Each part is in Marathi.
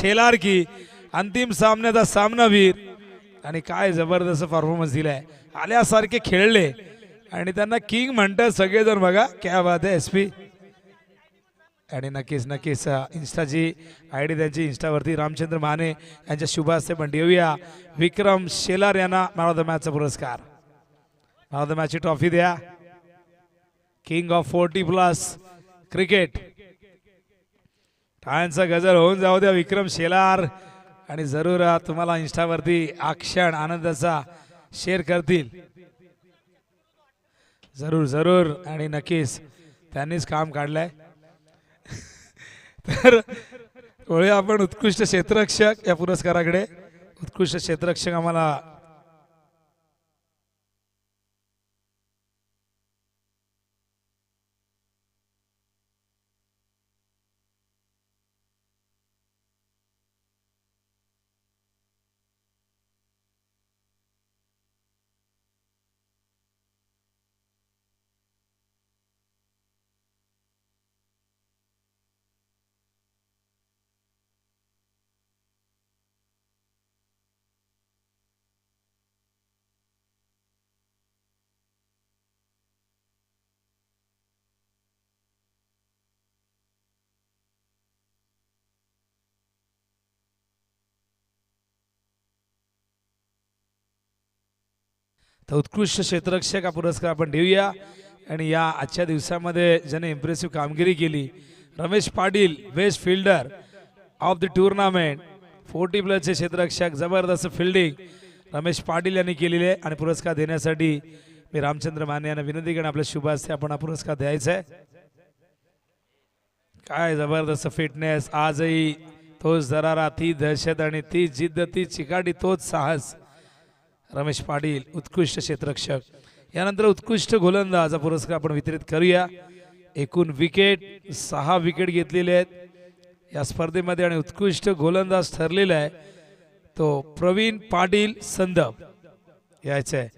शेलार की अंतिम सामन्याचा सामनावीर आणि काय जबरदस्त परफॉर्मन्स दिलाय. आल्यासारखे खेळले. आणि त्यांना किंग म्हणतात सगळेजण बघा. क्या बात आहे एस पी आणि नक्कीच नक्कीच इन्स्टाची आय डी त्यांची इन्स्टावरती रामचंद्र माने यांच्या शुभास्ते पण देऊया. विक्रम शेलार यांना मॅन ऑफ द मॅचचा पुरस्कार. मॅन ऑफ द मॅचची ट्रॉफी द्या. King of forty plus cricket टाळ्यांचा गजर होऊन जाऊ द्या विक्रम शेलार. आणि जरूर तुम्हाला इन्स्टावरती आक्षण आनंदाचा शेअर करतील. जरूर जरूर. आणि नक्कीच त्यांनीच काम काढलंय. तर वळूया आपण उत्कृष्ट क्षेत्ररक्षक या पुरस्काराकडे. उत्कृष्ट क्षेत्ररक्षक आम्हाला तर उत्कृष्ट क्षेत्ररक्षक हा पुरस्कार आपण देऊया. आणि या आजच्या दिवसामध्ये ज्याने इम्प्रेसिव्ह कामगिरी केली Ramesh Patil best fielder of the tournament forty प्लसचे क्षेत्ररक्षक जबरदस्त फिल्डिंग रमेश पाटील यांनी केलेली आहे. आणि पुरस्कार देण्यासाठी मी रामचंद्र माने यांना विनंती करणं आपल्या शुभ असते आपण हा पुरस्कार द्यायचा आहे. काय जबरदस्त फिटनेस आजही तोच दरारा ती दहशत आणि ती जिद्द ती चिकाटी तोच साहस. रमेश पाटील उत्कृष्ट क्षेत्ररक्षक. यानंतर उत्कृष्ट गोलंदाज हा पुरस्कार आपण वितरित करूया. एकूण विकेट सहा विकेट घेतलेले आहेत. या स्पर्धेमध्ये आणि उत्कृष्ट गोलंदाज ठरलेला आहे तो प्रवीण पाटील संदप. यायचं आहे.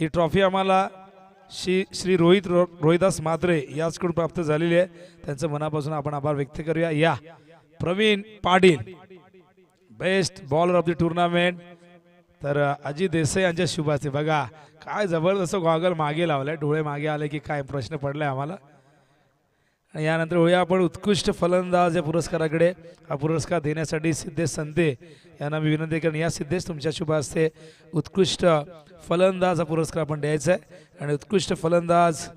ही ट्रॉफी आम्हाला श्री श्री रोहित रो रोहिदास मात्रे याचकडून प्राप्त झालेली आहे. त्यांचं मनापासून आपण आभार व्यक्त करूया. या. Pravin Patil best bowler of the tournament तर अजी अजित देसाई यांच्या शुभाचे. बघा काय जबरदस्त गॉगल मागे लावलाय डोळे मागे आले की काय प्रश्न पडलाय आम्हाला. आणि यानंतर होऊया आपण उत्कृष्ट फलंदाज या पुरस्काराकडे. हा पुरस्कार देण्यासाठी सिद्धेश संते यांना मी विनंती करेन. या सिद्धेश तुमच्या शुभ असते उत्कृष्ट फलंदाज हा पुरस्कार आपण द्यायचा आहे. आणि उत्कृष्ट फलंदाज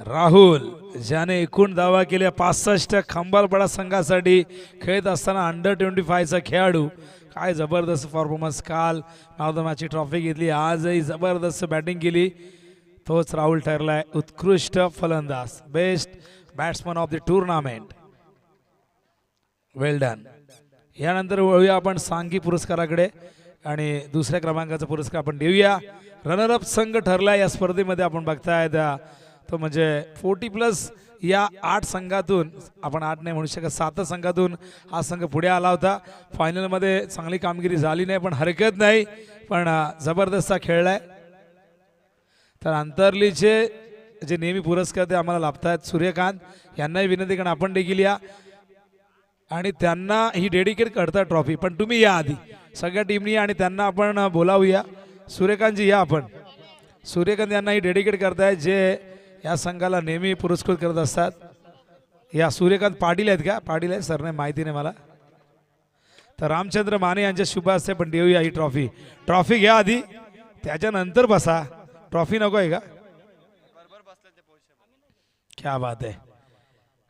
राहुल ज्याने एकूण दावा केल्या पासष्ट खंबालपडा संघासाठी खेळत असताना अंडर ट्वेंटी फायचा खेळाडू काय जबरदस्त परफॉर्मन्स काल मॅन ऑफ द मॅचची ट्रॉफी घेतली आजही जबरदस्त बॅटिंग केली. तोच राहुल ठरलाय उत्कृष्ट फलंदाज best batsman of the tournament well done यानंतर वळूया आपण सांगी पुरस्काराकडे आणि दुसऱ्या क्रमांकाचा पुरस्कार आपण देऊया. रनरअप संघ ठरला या स्पर्धेमध्ये आपण बघताय. त्या तो म्हणजे फोर्टी प्लस या आठ संघातून आपण आठ नाही म्हणू शकत सात संघातून हा संघ पुढे आला होता. फायनलमध्ये चांगली कामगिरी झाली नाही पण हरकत नाही. पण जबरदस्त खेळलाय. तर अंतर्लीचे जे नेहमी पुरस्कार ते आम्हाला लाभतायत सूर्यकांत. यांनाही विनंती कारण आपण देखील या. आणि त्यांना ही डेडिकेट करता ट्रॉफी पण तुम्ही या आधी. सगळ्या टीमनी आणि त्यांना आपण बोलावूया. सूर्यकांतजी या आपण. सूर्यकांत यांना ही डेडिकेट करताय जे या संघाला नेहमी पुरस्कृत करत असतात. या सूर्यकांत पाटील आहेत का? पाटील आहेत सर नाही माहिती नाही मला. तर रामचंद्र माने यांच्या शुभ असते पण देऊया ही ट्रॉफी. ट्रॉफी घ्या आधी त्याच्यानंतर बसा. ट्रॉफी नको आहे का? क्या बात आहे.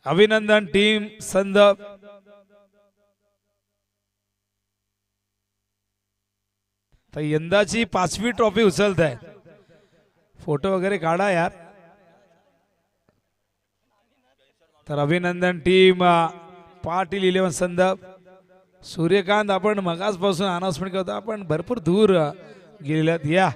अभिनंदन टीम संदप. तर यंदाची पाचवी ट्रॉफी उचलत आहे फोटो वगैरे काढा यार. तर अभिनंदन टीम पाटील इलेवन संदर्भ सूर्यकांत आपण मगासपासून अनाऊन्समेंट करतो आपण भरपूर दूर गेलेल्या गेलेल्यात या.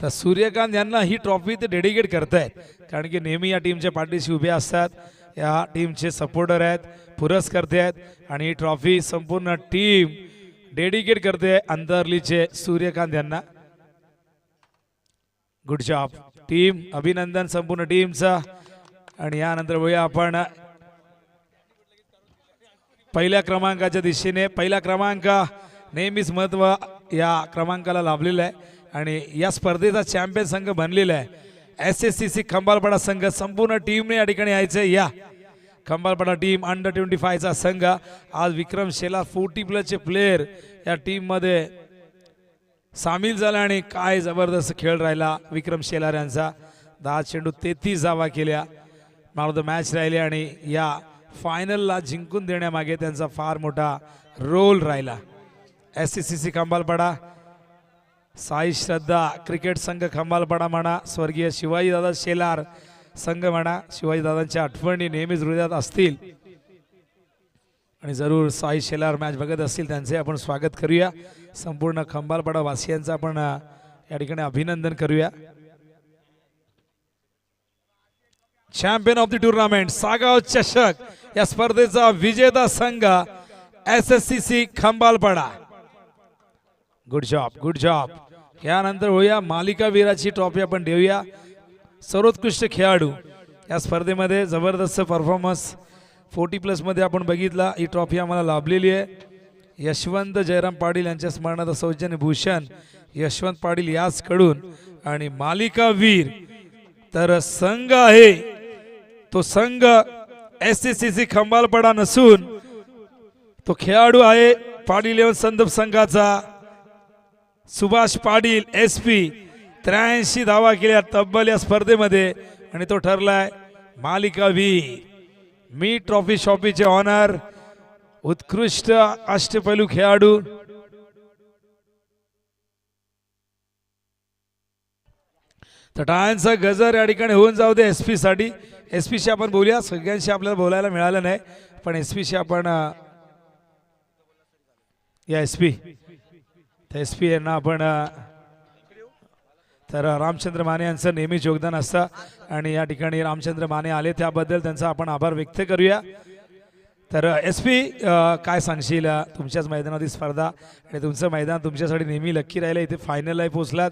तर सूर्यकांत यांना ही ट्रॉफी ते डेडिकेट करतायत. कारण की नेहमी या टीमच्या पाठीशी उभे असतात. या टीमचे सपोर्टर आहेत पुरस्कर्ते आहेत आणि ही ट्रॉफी संपूर्ण टीम डेडिकेट करते अंतरलीचे सूर्यकांत यांना. गुड जॉब टीम अभिनंदन संपूर्ण टीमचा आणि यानंतर बघूया आपण पहिल्या क्रमांकाच्या दिशेने पहिला क्रमांक नेहमीच महत्त्व या क्रमांकाला लाभलेला आहे. आणि या स्पर्धेचा चॅम्पियन संघ बनलेला आहे. S S C C Khambalpada संघ संपूर्ण टीमने या ठिकाणी यायचं आहे. या खंबालपाडा टीम अंडर ट्वेंटी फायचा संघ आज विक्रम शेला फोर्टी प्लसचे प्लेयर या टीममध्ये सामील झाला आणि काय जबरदस्त खेळ राहिला विक्रम शेलार यांचा दहा चेंडू तेहतीस धावा केल्या मॅन ऑफ द मॅच राहिले आणि या फायनलला जिंकून देण्यामागे त्यांचा फार मोठा रोल राहिला S C C C Khambalpada Sai Shraddha cricket संघ खंबालपाडा म्हणा स्वर्गीय शिवाजीदादा शेलार संघ म्हणा शिवाजीदादांच्या आठवणी नेहमीच हृदयात असतील. आणि जरूर साई शेलार मॅच बघत असतील त्यांचे आपण स्वागत करूया. संपूर्ण खंबालपाडा वासियांचं आपण या ठिकाणी अभिनंदन करूया. Champion of the tournament Sagaon चषक या स्पर्धेचा विजेता संघ S S C C Khambalpada good job good job यानंतर होऊया मालिका वीराची ट्रॉफी आपण देऊया. सर्वोत्कृष्ट खेळाडू. या स्पर्धेमध्ये जबरदस्त परफॉर्मन्स फोर्टी प्लसमध्ये आपण बघितला ही ट्रॉफी आम्हाला लाभलेली आहे. यशवंत जयराम पाटील यांच्या स्मरणार्थ सौजन्य भूषण यशवंत पाटील याचकडून. आणि मालिका वीर. तर संघ आहे. तो संघ S C C C Khambalpada नसून तो खेळाडू आहे पाटील एवं संदप संघाचा. सुभाष पाटील एस पी त्र्याऐंशी धावा केल्या तब्बल या स्पर्धेमध्ये. आणि तो ठरलाय मालिका व्ही. मी ट्रॉफी शॉपीचे ऑनर उत्कृष्ट अष्टपैलू खेळाडू. तर टाळ्यांचा गजर या ठिकाणी होऊन जाऊ दे एस पी साठी एस पीशी आपण बोलूया. सगळ्यांशी आपल्याला बोलायला मिळालं नाही. पण एस पीशी आपण या एस पी. तर एस पी यांना आपण तर रामचंद्र माने यांचं नेहमीच योगदान असतं. आणि या ठिकाणी रामचंद्र माने आले त्याबद्दल त्यांचा आपण आभार व्यक्त करूया. तर एस पी काय सांगशील? तुमच्याच मैदानातील स्पर्धा आणि तुमचं मैदान तुमच्यासाठी नेहमी लक्की राहिलं. इथे फायनलला पोहोचलात.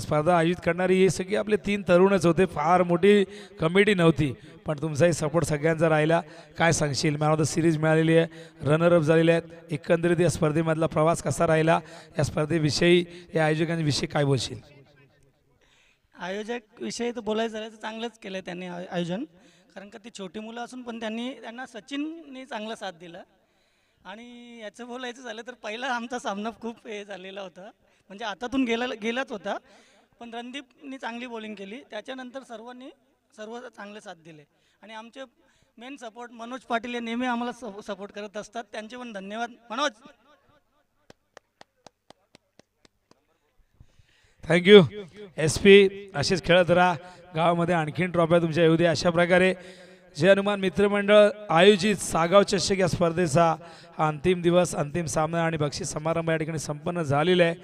स्पर्धा आयोजित करणारी ही सगळी आपले तीन तरुणच होते. फार मोठी कमिटी नव्हती पण तुमचाही सपोर्ट सगळ्यांचा राहिला. काय सांगशील? मॅन ऑफ द सिरीज मिळालेली आहे. रनरअप झालेले आहेत. एकंदरीत या स्पर्धेमधला प्रवास कसा राहिला? या स्पर्धेविषयी या आयोजकांविषयी काय बोलशील? आयोजक विषयी तर बोलायचं झालं तर चांगलंच केलं आहे त्यांनी आयोजन. कारण का ती छोटी मुलं असून पण त्यांनी त्यांना सचिनने चांगला साथ दिला. आणि याचं बोलायचं झालं तर पहिला आमचा सामना खूप हे झालेला होता. म्हणजे आतातून गेला गेलाच होता. पण रणदीपनी चांगली बॉलिंग केली. त्याच्यानंतर सर्वांनी सर्व चांगले साथ दिले. आणि आमचे मेन सपोर्ट मनोज पाटील हे नेहमी आम्हाला सपोर्ट करत असतात. त्यांचे पण धन्यवाद. मनोज! थँक्यू एस पी असेच खेळत राहा. गावामध्ये आणखीन ट्रॉफ्या तुमच्या येऊ दे. अशा प्रकारे जे हनुमान मित्रमंडळ आयोजित सागाव चषक या स्पर्धेचा हा अंतिम दिवस अंतिम सामना आणि बक्षीस समारंभ या ठिकाणी संपन्न झालेला आहे.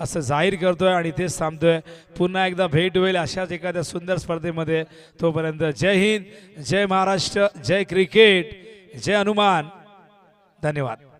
असं जाहीर करतोय आणि तेच थांबतोय. पुन्हा एकदा भेट होईल अशाच एखाद्या सुंदर स्पर्धेमध्ये. तोपर्यंत जय हिंद जय महाराष्ट्र जय क्रिकेट जय हनुमान. धन्यवाद.